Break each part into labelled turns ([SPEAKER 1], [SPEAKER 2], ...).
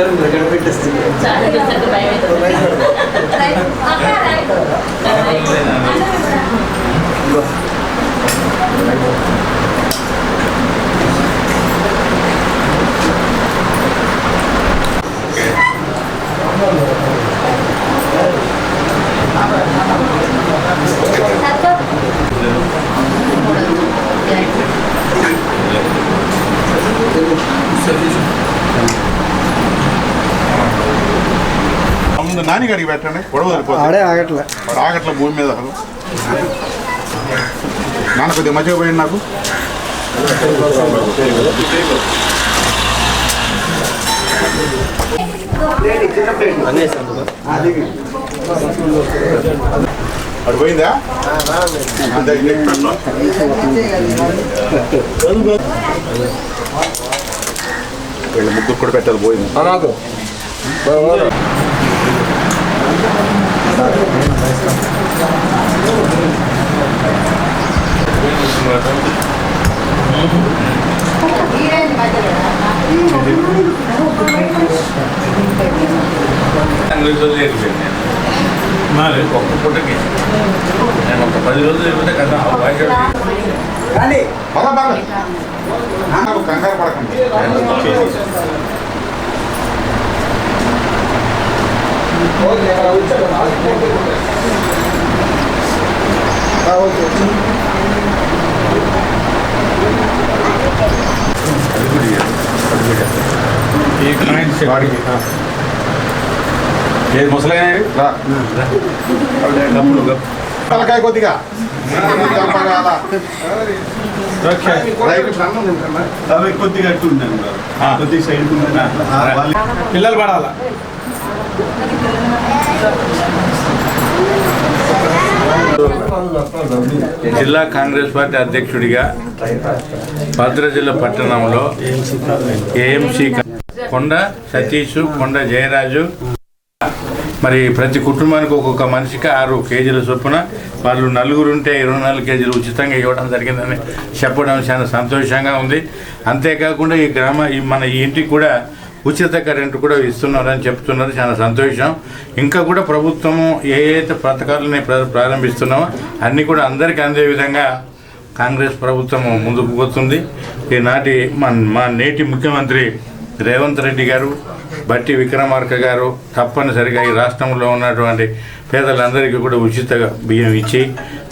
[SPEAKER 1] అందరం దగ్గర పెట్టేస్తుంది
[SPEAKER 2] చాలా చూస్తుంటే
[SPEAKER 3] నాని గడికి పెట్టండి. గొడవ సరిపోతుంది
[SPEAKER 1] ఆడే ఆగట్లే.
[SPEAKER 3] వాడు ఆగట్ల భూమి మీద. అసలు నాన్న కొద్దిగా మధ్యలో పోయింది నాకు. అటు పోయిందా. వీళ్ళ ముగ్గురు కూడా పెట్టాలి పోయింది.
[SPEAKER 4] ఒక్క పూటకి నేను ఒక పది రోజులు వెళ్ళిపోతే కదా ఆ భాష
[SPEAKER 3] పద పద నాన్న కంగారు పడకండి వాడికి
[SPEAKER 4] ఏది ముసలైన
[SPEAKER 3] రా.
[SPEAKER 4] గప్పులు గప్పు
[SPEAKER 3] తలకాయ కొద్దిగా చంపగాల. రైట్ అన్నం తింటామా?
[SPEAKER 5] అవి కొద్దిగా అట్టు ఉన్నాను
[SPEAKER 4] ఆ.
[SPEAKER 5] కొద్దిగా సైడ్
[SPEAKER 4] పిల్లలు పడాల జిల్లా కాంగ్రెస్ పార్టీ అధ్యక్షుడిగా భద్రాచల పట్టణంలో ఏఎంసీ కొండ సతీష్ కొండ జయరాజు. మరి ప్రతి కుటుంబానికి ఒక్కొక్క మనిషికి ఆరు కేజీల చొప్పున వాళ్ళు నలుగురు ఉంటే ఇరవై నాలుగు కేజీలు ఉచితంగా ఇవ్వడం జరిగిందని చెప్పడం చాలా సంతోషంగా ఉంది. అంతేకాకుండా ఈ గ్రామ మన ఈ ఇంటికి కూడా ఉచిత కరెంటు కూడా ఇస్తున్నారని చెప్తున్నారు. చాలా సంతోషం. ఇంకా కూడా ప్రభుత్వము ఏ అయితే పథకాలని ప్ర- ప్రారంభిస్తున్నామో అన్నీ కూడా అందరికీ అందే విధంగా కాంగ్రెస్ ప్రభుత్వం ముందుకు పోతుంది. ఈనాటి మా మా నేటి ముఖ్యమంత్రి రేవంత్ రెడ్డి గారు బట్టి విక్రమార్క గారు తప్పనిసరిగా ఈ రాష్ట్రంలో ఉన్నటువంటి పేదలందరికీ కూడా ఉచిత బియ్యం ఇచ్చి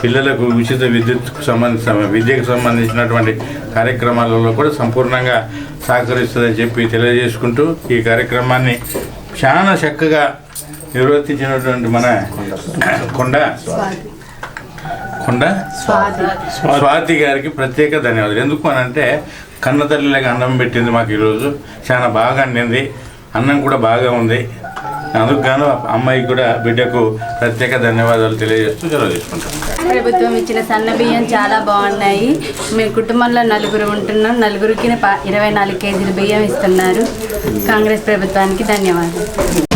[SPEAKER 4] పిల్లలకు ఉచిత విద్యుత్కు సంబంధించిన విద్యకు సంబంధించినటువంటి కార్యక్రమాలలో కూడా సంపూర్ణంగా సహకరిస్తుందని చెప్పి తెలియజేసుకుంటూ ఈ కార్యక్రమాన్ని చాలా చక్కగా నిర్వర్తించినటువంటి మన కొండ కొండ? స్వాతి. గారికి ప్రత్యేక ధన్యవాదాలు. ఎందుకు అని అంటే కన్న అన్నం పెట్టింది మాకు ఈరోజు. చాలా బాగా అందింది అన్నం కూడా బాగా ఉంది. అందుకు గాను అమ్మాయికి కూడా బిడ్డకు ప్రత్యేక ధన్యవాదాలు తెలియజేస్తూ సెలవు తీసుకుంటాం.
[SPEAKER 6] ప్రభుత్వం ఇచ్చిన సన్న బియ్యం చాలా బాగున్నాయి. మేము కుటుంబంలో నలుగురు ఉంటున్నాం. నలుగురికి ఇరవై నాలుగు కేజీలు బియ్యం ఇస్తున్నారు. కాంగ్రెస్ ప్రభుత్వానికి ధన్యవాదాలు.